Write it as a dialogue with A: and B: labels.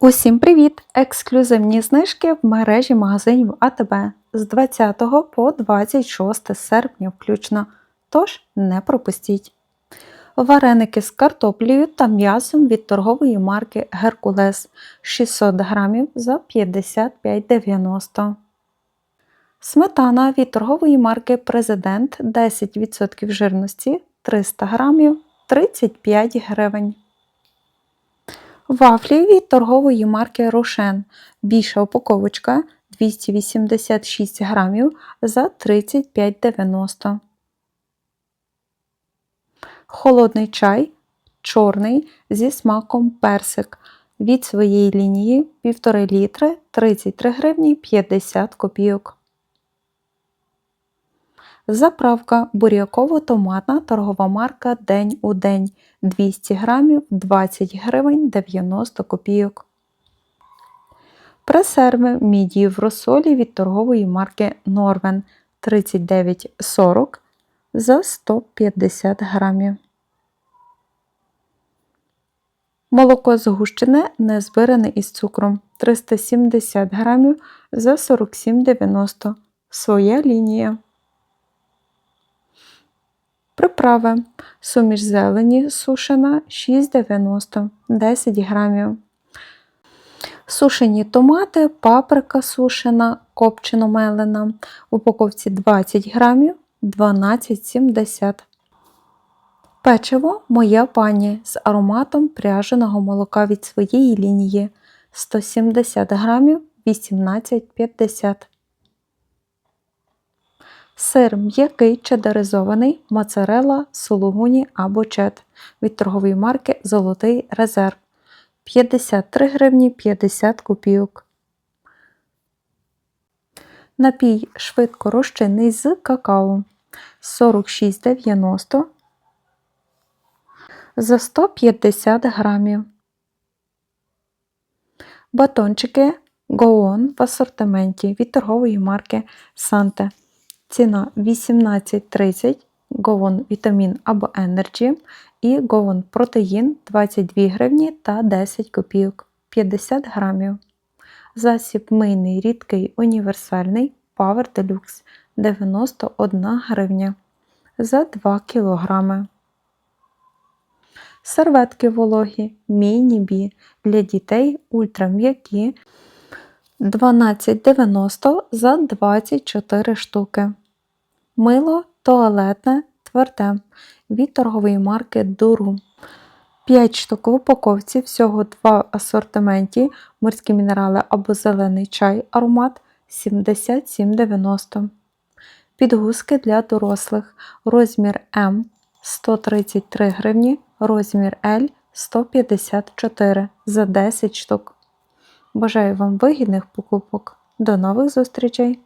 A: Усім привіт! Ексклюзивні знижки в мережі магазинів АТБ з 20 по 26 серпня включно. Тож не пропустіть. Вареники з картоплею та м'ясом від торгової марки Геркулес 600 грамів за 55,90. Сметана від торгової марки Президент 10% жирності 300 грамів 35 гривень. Вафлі від торгової марки Рошен. Більша упаковочка 286 грамів за 35,90. Холодний чай чорний зі смаком персик. Від своєї лінії 1,5 літри 33 гривні 50 копійок. Заправка буряково-томатна торгова марка День у день 200 грамів 20 гривень 90 копійок. Пресерви мідії в розсолі від торгової марки Норвен 39,40 за 150 грамів. Молоко згущене не збиране із цукром 370 грамів за 47,90 Своя лінія. Приправи. Суміш зелені сушена 6,90 10 грамів. Сушені томати, паприка сушена, копчено мелена. В упаковці 20 грамів 12,70. Печиво моя пані з ароматом пряженого молока від своєї лінії 170 грамів 18,50 Сир м'який чедеризований, моцарелла, сулугуні або чет від торгової марки Золотий резерв 53 гривні 50 копійок. Напій швидко розчинний з какао 46,90 за 150 грамів. Батончики Гоон в асортименті від торгової марки Санте. Ціна 18,30 Говон Вітамін або Energy і Говон Протеїн 22 гривні та 10 копійок 50 грамів. Засіб мийний рідкий універсальний Power Deluxe 91 гривня за 2 кілограми. Серветки вологі Міні-Бі для дітей ультрам'які 12,90 за 24 штуки. Мило туалетне тверде від торгової марки Дуру. 5 штук в упаковці, всього 2 в асортименті, морські мінерали або зелений чай аромат 77,90. Підгузки для дорослих. Розмір М 133 гривні, розмір L 154 за 10 штук. Бажаю вам вигідних покупок. До нових зустрічей!